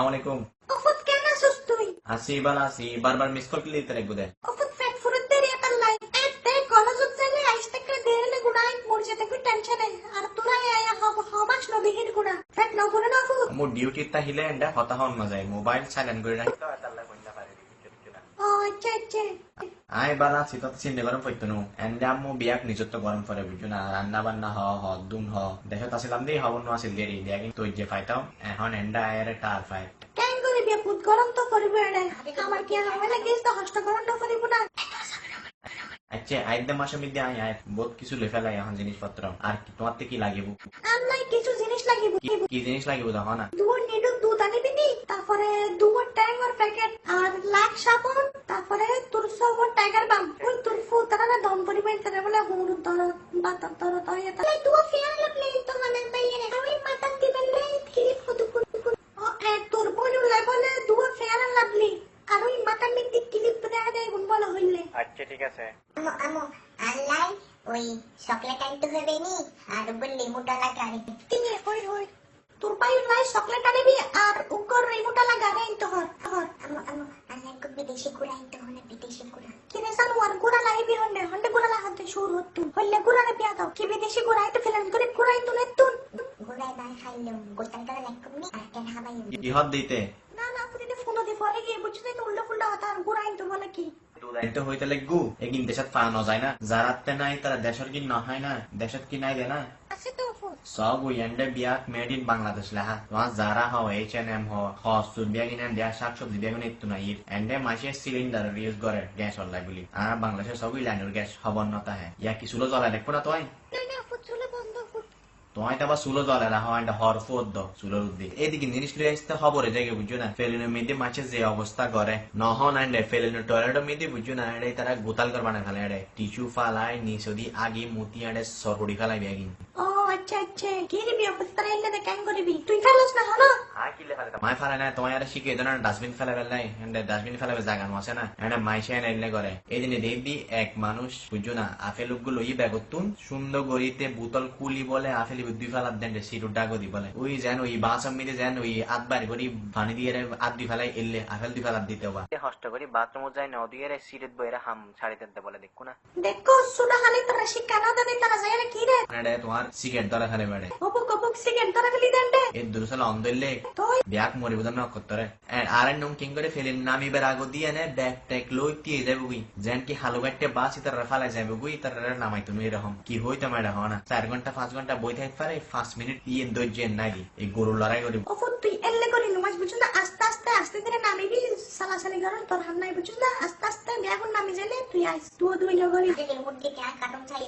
সালামালাইকুম। অফত কেন আছিস তুই? আসি বালা আসি বারবার মিস কল কি লিতে রাখব দে। ফেট ফুরত দেরি আতার লাই এতে কলেজত যাইলে আইস থেকে দেরিলে গুড়াই মরছে থেকে টেনশনে আর তোরা আয়া হব হবাস গুড়া। ফেট ন ফুরে না ফুর মোৰ ডিউটিত আহিলে এন্ডা হতাহন নাযায়। মোবাইল সাইলেন্ট ও আচ্ছা আচ্ছা। আই বালা চিতত চিন্তা গরম পড়তো নো। এন্ডা বিয়াক নিজত্ব গরম পরে বুঝছ না। রান্না বান্না হ হ দুন হ। দেশত আছিলাম দেই হব নো আছিল দেরি দিয়া কিন্তু তৈ যে ফাইতাম এখন এন্ডা আয়ের টার ফাই কেন করে বিয়া পুত গরম তো করবে আমার কি তো হস্ত গরম তো করিব না। আচ্ছা আইদে মাসে মধ্যে আই আয় বহুত কিছু লে ফেলাই এখন জিনিসপত্র আর কি তোমার কি লাগিব? আমার কিছু জিনিস লাগিব। কি জিনিস লাগিব দেখো না? দুয়ার নিডুক দুধ আনিবি তারপরে ট্যাঙ্গর প্যাকেট আর লাখ সাবন তারপরে তোর সবর টাইগার বাম ওই তোর ফু তারা না দম পরিবেন তারা বলে হুড়ু দর বাতার দর তো ইয়ে তাই দুয়া ফিয়ার লাগলে তো দুয়া ফিয়ার লাগলি আর বলা হইলে। আচ্ছা ঠিক আছে। আমো আমো আল্লাহ ওই চকলেট আনতে হবে নি আর বললি মোটা লাগানি তিনি হই হই তোর পাই লাই চকলেট আনিবি আর উকর রিমোটা লাগা রে তো হর হর আমো আমো আল্লাহ কো বিদেশি কুড়া আনতে হবে বিদেশি কুড়া কিনে সাল ওয়ার গুড়া লাইবি হন্ডে হন্ডে গুড়া লাহাতে শুর হত্তু হল্লে গুড়ানে পেয়া দাও। কি বিদেশি গুড়া আইতে ফেলেন করে গুড়াই তুলে তুন। গুড়াই নাই খাইলে করে লাইক কমনি আর কেন হাবাই ইহত দিতে? না না আপনি ফোন দি পরে গিয়ে বুঝছ তো উল্টো ফুল্টা কথা গুড়াই তো বলে কি? দুদাইতে হইতে লাগবো। এগিন দেশত পা নযায় না। যারাতে নাই তারা দেশর কি নহয় না? দেশত কি নাই দে না সব ওই এন্ডে বিয়াক মেড ইন বাংলাদেশ লেহা তোমার যারা হও এইচ এন এম হও হস্তুর বিয়া কিনে দেয়া শাক সবজি বিয়া কিনে ইত্তু নাই এন্ডে মাসে সিলিন্ডার ইউজ করে গ্যাস অনলাই বলি আর বাংলাদেশের সবই লাইনের গ্যাস খবর নতা হ্যাঁ ইয়া কি চুলো জ্বলাই দেখব না না না ফুট তোমায় তো আবার চুলো জ্বলে রাখো এন্ডে হর ফোর দ চুলোর উদ্দি এদিকে জিনিস লই আসতে খবরে জায়গা বুঝছ না ফেলিনের মেয়েদের মাছে যে অবস্থা করে নহন এন্ডে ফেলিনের টয়লেটের মেয়েদের বুঝছ না এডে তারা গোতাল কর বানায় ফেলে এডে টিস্যু ফালাই নিচদি আগি মুতি এডে সরহড়ি ফেলাই বিয়াগিন ও আচ্ছা আচ্ছা কি রে বিয়া পুত তারা কেন করবি? তুই ফেলস না হলো? মাই ফেলে না তোমার আর শিখে দেন ডাস্টবিন ফেলে ফেলাই এন্ডে ডাস্টবিন ফেলাবে জায়গা আছে না? এন্ডে মাইসে এনে করে। এই দিনে দেখ এক মানুষ বুঝছ না আফেলগুলো ই ব্যাগতুন সুন্দর গড়িতে বোতল কুলি বলে আফেল দুই ফেলার দেন সিটু ডাগো দি বলে। ওই যেন ওই বাঁচাম মিলে যেন ওই আত বাড়ি করি পানি দিয়ে আত দুই ফেলাই এলে আফেল দুই ফেলার দিতে হবা। হষ্ট করি বাথরুম যাই না রে সিটের বইরা হাম ছাড়ি দিতে বলে দেখো না। দেখো সুনা হানি তারা শিক্ষা না দেবে তারা যায় কি রে? তোমার সিগারেট ফেলে সিগারেট তারা ফেলি দেন রে এই দুরসাল অন্ধলে তুই ব্যাগ মরিব না করতরে আর নং কিং করে ফেলিন নামিবার আগো দিয়ে নে ব্যাগ ট্যাগ লই দিয়ে যাবে গুই যেন কি হালু গাট্টে বাস ইতার ফালাই যাবে গুই তার নামাই তুমি এরকম কি হইতো মেডা হওয়া না চার ঘণ্টা পাঁচ ঘণ্টা বই থাকতে পারে পাঁচ মিনিট দিয়ে দৈর্য নাই দি এই গরুর লড়াই করি তুই এলে করি নমাজ বুঝছ না আস্তে আস্তে আস্তে ধীরে নামিবি সালাসালি করেন তোর হাম নাই বুঝছ না আস্তে আস্তে ব্যাগুন নামি যাইলে তুই আইস তুই দুই লগরি কাটুম চাই